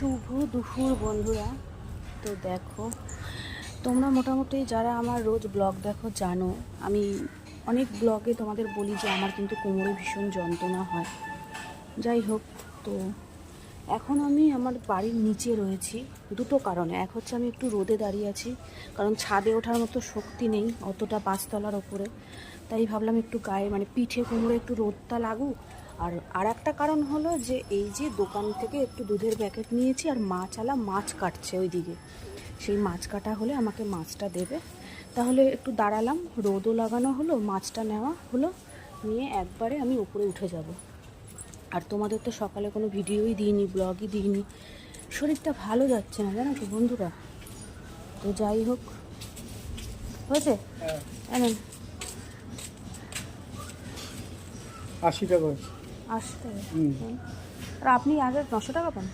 শুভ দুপুর বন্ধুরা। তো দেখো, তোমরা মোটামুটি যারা আমার রোজ ব্লগ দেখো জানো, আমি অনেক ব্লগে তোমাদের বলি যে আমার কিন্তু কোমরে ভীষণ যন্ত্রণা হয়। যাই হোক, তো এখন আমি আমার বাড়ির নিচে রয়েছি দুটো কারণে। এক হচ্ছে আমি একটু রোদে দাঁড়িয়ে আছি, কারণ ছাদে ওঠার মতো শক্তি নেই অতটা পাঁচতলার ওপরে। তাই ভাবলাম একটু গায়ে মানে পিঠে কোমরে একটু রোদটা লাগুক আর আর একটা কারণ হলো যে এই যে দোকান থেকে একটু দুধের প্যাকেট নিয়েছি আর মাছালা মাছ কাটছে ওইদিকে। সেই মাছ কাটা হলে আমাকে মাছটা দেবে। তাহলে একটু দাঁড়ালাম রোদও লাগানো হলো মাছটা নেওয়া হলো নিয়ে একবারে আমি উপরে উঠে যাব। আর তোমাদের তো সকালে কোনো ভিডিওই দিইনি ব্লগই দিইনি। শরীরটা ভালো যাচ্ছে না জানো তো বন্ধুরা। তো যাই হোক হয়েছে? এনেন। আশি টাকা আসতে। আর আপনি আগে নশো টাকা পান